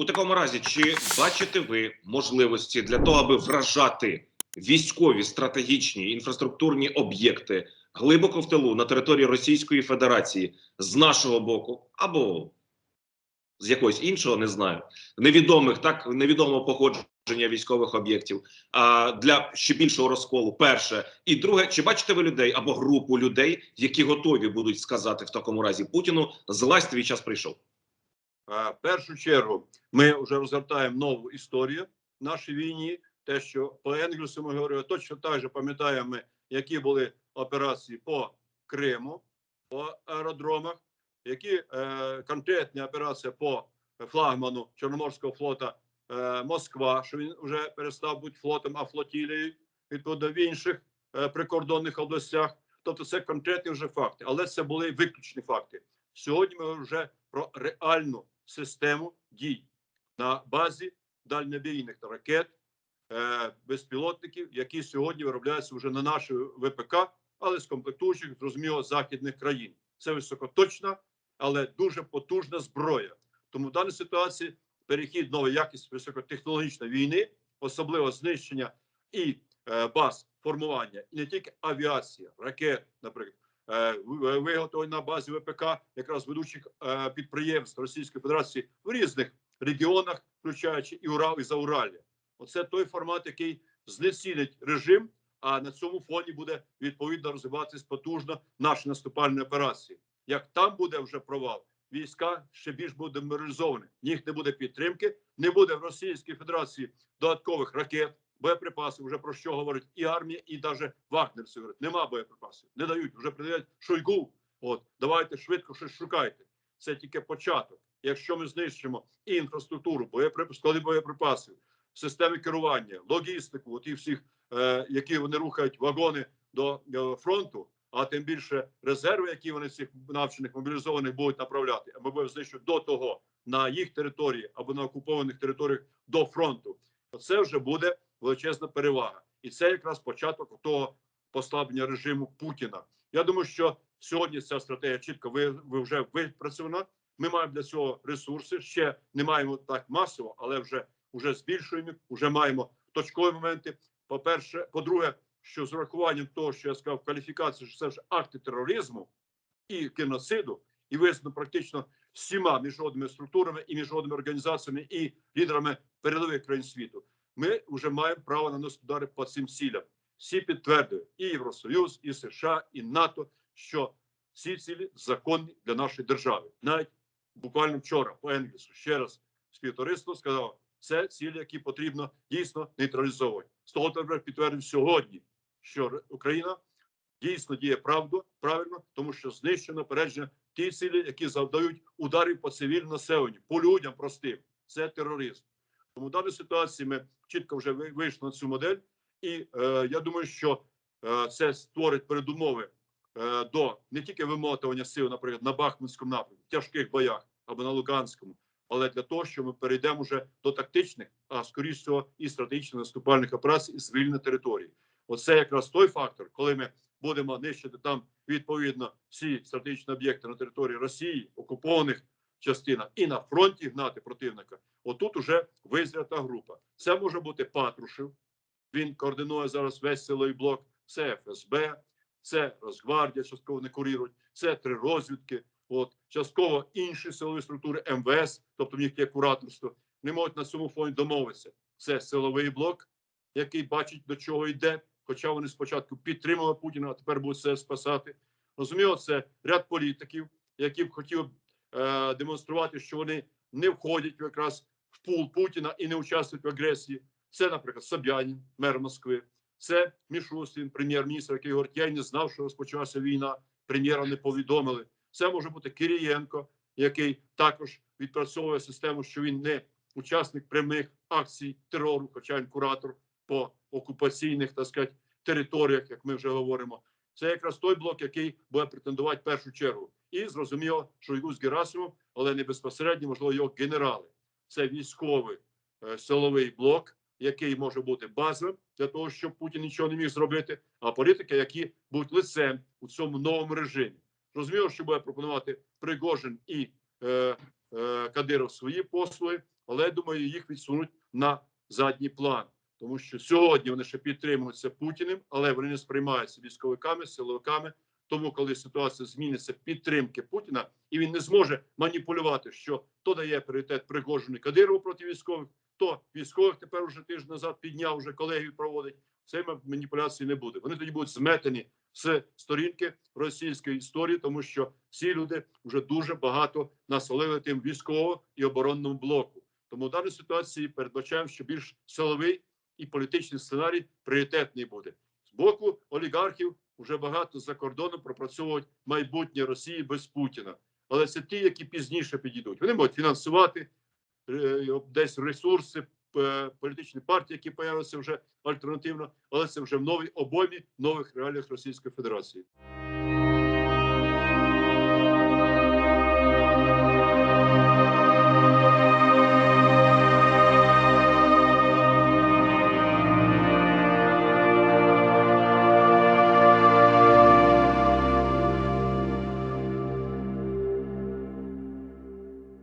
У такому разі, чи бачите ви можливості для того, аби вражати військові стратегічні інфраструктурні об'єкти глибоко в тилу на території Російської Федерації з нашого боку або з якогось іншого, не знаю, невідомих, так невідомого походження військових об'єктів, а для ще більшого розколу. Перше і друге, чи бачите ви людей або групу людей, які готові будуть сказати в такому разі Путіну, злазь твій час прийшов. В першу чергу ми вже розгортаємо нову історію в нашій війні. Те, що по Енгельсу ми говорили, точно так же пам'ятаємо, які були операції по Криму, по аеродромах, які е, конкретні операції по флагману Чорноморського флота е, Москва, що він вже перестав бути флотом, а флотілією, відповідно в інших е, прикордонних областях. Тобто, це конкретні вже факти, але це були виключні факти. Сьогодні ми вже про реальну систему дій на базі дальнобійних ракет, е, безпілотників, які сьогодні виробляються вже на нашій ВПК, але з комплектуючих, зрозуміло, західних країн. Це високоточна, але дуже потужна зброя. Тому в даній ситуації перехід нова якість високотехнологічної війни, особливо знищення і е, баз формування, і не тільки авіація, ракет, наприклад, виготовлені на базі ВПК якраз ведучих е, підприємств Російської Федерації в різних регіонах, включаючи і Урал і Зауралля. Оце той формат, який знецінить режим. А на цьому фоні буде відповідно розвиватися потужно наші наступальні операції. Як там буде вже провал, війська ще більш будуть деморалізовані. Їх не буде підтримки, не буде в Російській Федерації додаткових ракет, боєприпасів. Вже про що говорить і армія, і навіть вагнерці говорять. Нема боєприпасів, не дають. Вже придають Шойгу. От давайте швидко щось шукайте. Це тільки початок. Якщо ми знищимо і інфраструктуру, боєприп... склади боєприпасів, системи керування, логістику, от і всіх, е, які вони рухають вагони до е, фронту, а тим більше резерви, які вони цих навчених мобілізованих будуть направляти, а ми будемо знищувати до того на їх території або на окупованих територіях до фронту. Це вже буде величезна перевага, і це якраз початок того послаблення режиму Путіна. Я думаю, що сьогодні ця стратегія чітко ви, ви вже випрацьована. Ми маємо для цього ресурси. Ще не маємо так масово, але вже вже збільшуємо. Вже маємо точкові моменти. По перше, по-друге, що з урахуванням того, що я сказав, кваліфікації, що це ж акти тероризму і геноциду, і визнано практично всіма міжнародними структурами і міжнародними організаціями і лідерами передових країн світу. Ми вже маємо право наносити удари по цим цілям. Всі підтвердили і Євросоюз, і США, і НАТО, що ці цілі законні для нашої держави. Навіть буквально вчора по Енгельсу ще раз співтовариство сказав, це цілі, які потрібно дійсно нейтралізовувати. Тепер підтвердив сьогодні, що Україна дійсно діє правду правильно, тому що знищено переджено ті цілі, які завдають ударів по цивільному населенню, по людям простим. Це тероризм. Тому в даній ситуації ми чітко вже вийшли на цю модель, і е, я думаю, що е, це створить передумови е, до не тільки вимотування сил, наприклад, на Бахмутському напрямку, в тяжких боях або на Луганському, але для того, що ми перейдемо вже до тактичних, а скоріш всього, і стратегічних наступальних операцій і звільнення території. Оце якраз той фактор, коли ми будемо нищити там відповідно всі стратегічні об'єкти на території Росії, окупованих частинах і на фронті гнати противника. Отут уже визрята група. Це може бути Патрушев. Він координує зараз весь силовий блок. Це ФСБ, це Росгвардія, частково не курірують, це три розвідки. От частково інші силові структури МВС, тобто в них є кураторство, не можуть на цьому фоні домовитися. Це силовий блок, який бачить до чого йде. Хоча вони спочатку підтримували Путіна, а тепер будуть все спасати. Розуміло, це ряд політиків, які б хотіли е, демонструвати, що вони не входять якраз пул Путіна і не участвують в агресії. Це, наприклад, Собянін, мер Москви. Це Мішустін, прем'єр-міністр, який говорить, я й не знав, що розпочалася війна. Прем'єра не повідомили. Це може бути Кирієнко, який також відпрацьовує систему, що він не учасник прямих акцій терору, хоча він куратор по окупаційних так сказати, територіях, як ми вже говоримо. Це якраз той блок, який буде претендувати першу чергу. І зрозуміло, що йду з Герасимом, але не безпосередньо, можливо, його генерали. Це військовий е, силовий блок, який може бути базовим для того, щоб Путін нічого не міг зробити, а політики, які будуть лицем у цьому новому режимі. Зрозуміло, що буде пропонувати Пригожин і е, е, Кадиров свої послуги, але я думаю, їх відсунуть на задній план. Тому що сьогодні вони ще підтримуються Путіним, але вони не сприймаються військовиками, силовиками. Тому, коли ситуація зміниться підтримки Путіна, і він не зможе маніпулювати, що то дає пріоритет Пригожину Кадирову проти військових, то військових тепер уже тиждень назад підняв, вже колегію проводить. Цієї маніпуляції не буде. Вони тоді будуть зметені з сторінки російської історії, тому що ці люди вже дуже багато насолили тим військово і оборонному блоку. Тому в даній ситуації передбачаємо, що більш силовий і політичний сценарій пріоритетний буде з боку олігархів. Вже багато за кордоном пропрацьовують майбутнє Росії без Путіна, але це ті, які пізніше підійдуть. Вони можуть фінансувати е, десь ресурси е, політичні партії, які появляться вже альтернативно, але це вже в новій обоймі нових реаліях Російської Федерації.